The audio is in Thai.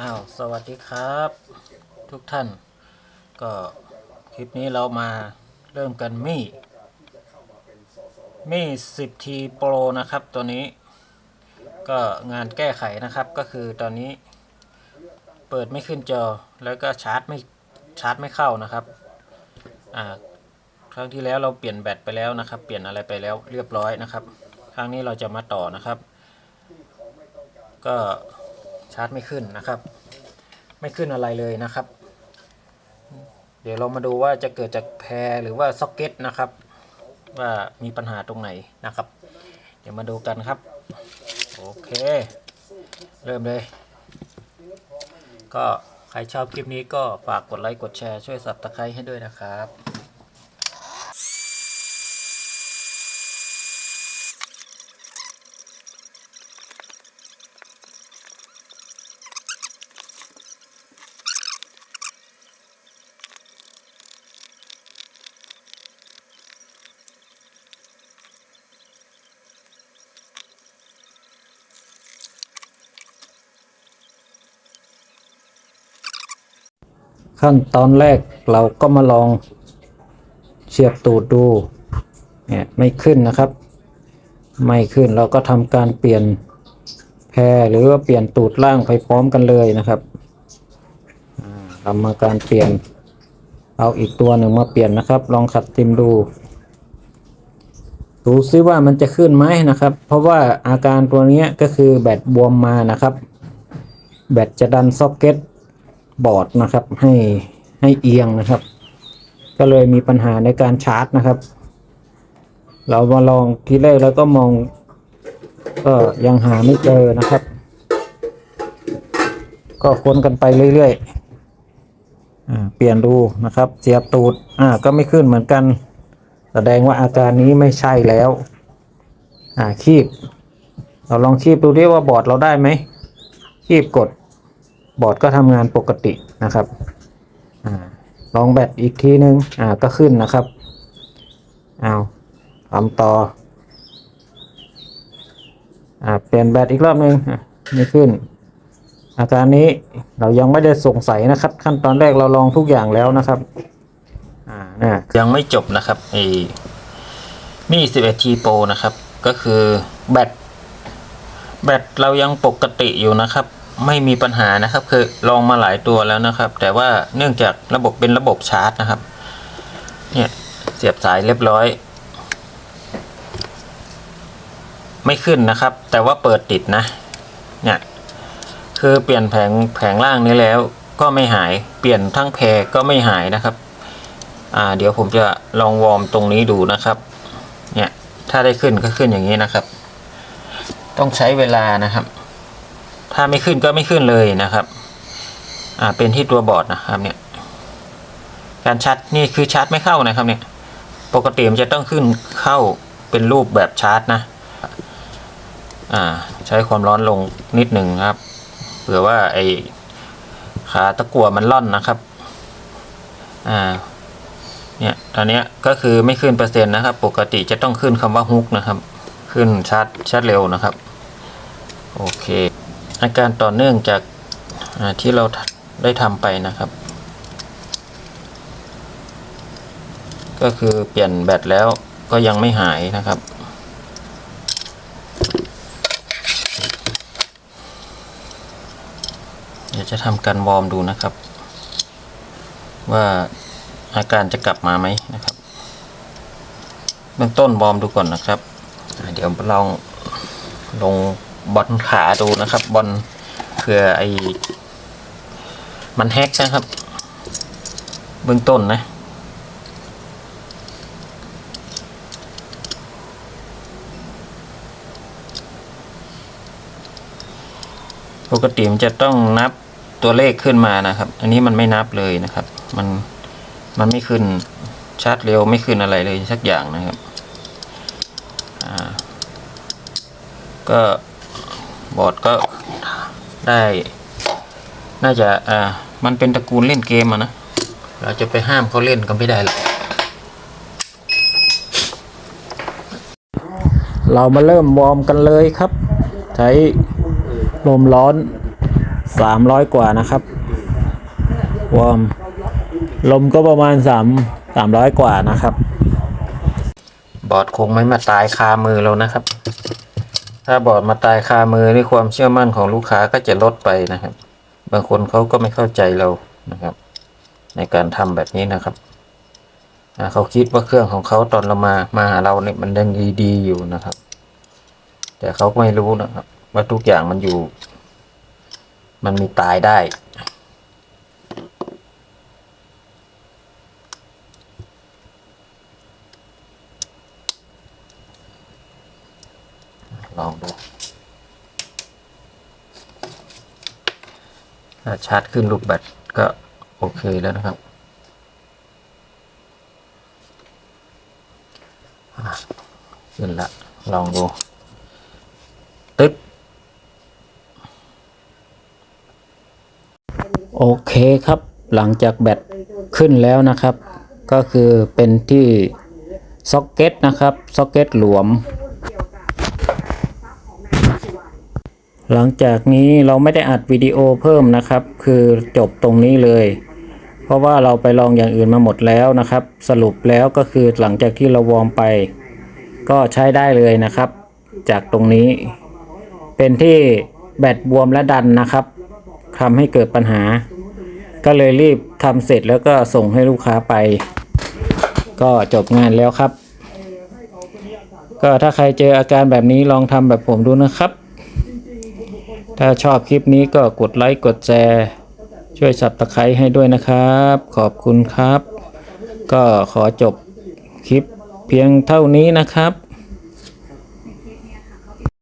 อ้าวสวัสดีครับ ทุกท่าน ก็คลิปนี้เรามาเริ่มกันมี่มี่ 10T Pro นะครับตัวนี้ ก็งานแก้ไขนะครับก็คือตอนนี้ เปิดไม่ขึ้นจอแล้วก็ชาร์จไม่ชาร์จไม่เข้านะครับอ่าครั้งที่แล้วเราเปลี่ยนแบตไปแล้วนะครับ เปลี่ยนอะไรไปแล้วเรียบร้อยนะครับ ครั้งนี้เราจะมาต่อนะครับ ก็ ชาร์จไม่ขึ้นนะครับ ไม่ขึ้นอะไรเลยนะครับ เดี๋ยวเรามาดูว่าจะเกิดจากแพรหรือว่าซ็อกเก็ตนะครับ ว่ามีปัญหาตรงไหนนะครับ เดี๋ยวมาดูกันครับ โอเค เริ่มเลย ก็ใครชอบคลิปนี้ก็ฝากกดไลค์กดแชร์ช่วยสับตะไคร้ให้ด้วยนะครับ ขั้นตอนแรกเราก็มาลองเสียบตูดดูเนี่ยไม่ขึ้นนะครับ ไม่ขึ้นเราก็ทำการเปลี่ยนแพรหรือว่าเปลี่ยนตูดล่างไปพร้อมกันเลยนะครับทำมาการเปลี่ยนเอาอีกตัวหนึ่งมาเปลี่ยนนะครับ ลองขัดติมดูดูซิว่ามันจะขึ้นไหมนะครับ เพราะว่าอาการตัวนี้ก็คือแบตบวมมานะครับ แบตจะดันซ็อกเก็ต บอร์ดนะครับให้ให้เอียงนะครับ ก็เลยมีปัญหาในการชาร์จนะครับ เรามาลองทีแรกแล้วก็มองก็ยังหาไม่เจอนะครับ ก็ค้นกันไปเรื่อยๆเปลี่ยนดูนะครับ เสียบตูดอ่าก็ไม่ขึ้นเหมือนกัน แสดงว่าอาการนี้ไม่ใช่แล้ว อ่าคีบ เราลองคีบดูดิว่าบอร์ดเราได้ไหมคีบกด บอร์ดก็ทำงานปกตินะครับอลองแบตอีกทีนึงอ่าก็ขึ้นนะครับเอาทำต่ออ่าเปลี่ยนแบตอีกรอบนึงอะไม่ขึ้น อาการนี้เรายังไม่ได้สงสัยนะครับ ขั้นตอนแรกเราลองทุกอย่างแล้วนะครับอ่านะยังไม่จบนะครับไอ้มี 11T Pro นะครับ ก็คือแบตแบตเรายังปกติอยู่นะครับ ไม่มีปัญหานะครับคือลองมาหลายตัวแล้วนะครับ แต่ว่าเนื่องจากระบบเป็นระบบชาร์จนะครับ เนี่ยเสียบสายเรียบร้อย ไม่ขึ้นนะครับ แต่ว่าเปิดติดนะ เนี่ยคือเปลี่ยนแผงแผงล่างนี้แล้วก็ไม่หายเปลี่ยนทั้งแพรก็ไม่หายนะครับ อ่า เดี๋ยวผมจะลองวอร์มตรงนี้ดูนะครับ เนี่ยถ้าได้ขึ้นก็ขึ้นอย่างนี้นะครับ ต้องใช้เวลานะครับ ถ้าไม่ขึ้นก็ไม่ขึ้นเลยนะครับ อ่า เป็นที่ตัวบอร์ดนะครับเนี่ย การชาร์จนี่คือชาร์จไม่เข้านะครับเนี่ย ปกติมันจะต้องขึ้นเข้าเป็นรูปแบบชาร์จนะ อ่า ใช้ความร้อนลงนิดหนึ่งครับ เผื่อว่าไอขาตะกั่วมันล่อนนะครับ อ่า เนี่ยตอนนี้ก็คือไม่ขึ้นเปอร์เซ็นต์นะครับ ปกติจะต้องขึ้นคำว่าฮุกนะครับ ขึ้นชาร์จชาร์จเร็วนะครับ โอเค อาการต่อเนื่องจากที่เราได้ทำไปนะครับ ก็คือเปลี่ยนแบตแล้วก็ยังไม่หายนะครับ เดี๋ยวจะทำการวอร์มดูนะครับ ว่าอาการจะกลับมาไหมนะครับ เบื้องต้นวอร์มดูก่อนนะครับ เดี๋ยวลองลง บอลขาดูนะครับ บอลเผื่อไอมันแฮกนะครับ เบื้องต้นนะ ปกติมันจะต้องนับตัวเลขขึ้นมานะครับ อันนี้มันไม่นับเลยนะครับ มันมันไม่ขึ้นชาร์จเร็วไม่ขึ้นอะไรเลยสักอย่างนะครับ อ่า ก็ บอร์ดก็ได้ น่าจะอ่ามันเป็นตระกูลเล่นเกมอะนะ เราจะไปห้ามเขาเล่นก็ไม่ได้หรอกเรามาเริ่มวอร์มกันเลยครับ ใช้ลมร้อนสามร้อยกว่านะครับ วอร์มลมก็ประมาณสามสามร้อยกว่านะครับ บอร์ดคงไม่มาตายคามือเรานะครับ ถ้าบอร์ดมาตายคามือนี่ความเชื่อมั่นของลูกค้าก็จะลดไปนะครับ บางคนเขาก็ไม่เข้าใจเรานะครับ ในการทำแบบนี้นะครับเขาคิดว่าเครื่องของเขาตอนเรามามาหาเราเนี่ยมันยังดีๆอยู่นะครับ แต่เขาก็ไม่รู้นะครับ ว่าทุกอย่างมันอยู่ มันมีตายได้ ลองดูถ้าชาร์จขึ้นลูกแบตก็โอเคแล้วนะครับอะขึ้นละ ลองดูตึ๊ดโอเคครับ หลังจากแบตขึ้นแล้วนะครับ ก็คือเป็นที่ ซ็อกเก็ตนะครับ ซ็อกเก็ตหลวม หลังจากนี้เราไม่ได้อัดวิดีโอเพิ่มนะครับ คือจบตรงนี้เลย เพราะว่าเราไปลองอย่างอื่นมาหมดแล้วนะครับ สรุปแล้วก็คือหลังจากที่เราวอร์มไป ก็ใช้ได้เลยนะครับ จากตรงนี้ เป็นที่แบตบวมและดันนะครับทำให้เกิดปัญหา ก็เลยรีบทำเสร็จแล้วก็ส่งให้ลูกค้าไป ก็จบงานแล้วครับ ก็ถ้าใครเจออาการแบบนี้ลองทำแบบผมดูนะครับ ถ้าชอบคลิปนี้ก็กดไลค์กดแชร์ช่วยสับตะไคร้ให้ด้วยนะครับ ขอบคุณครับ ก็ขอจบคลิปเพียงเท่านี้นะครับ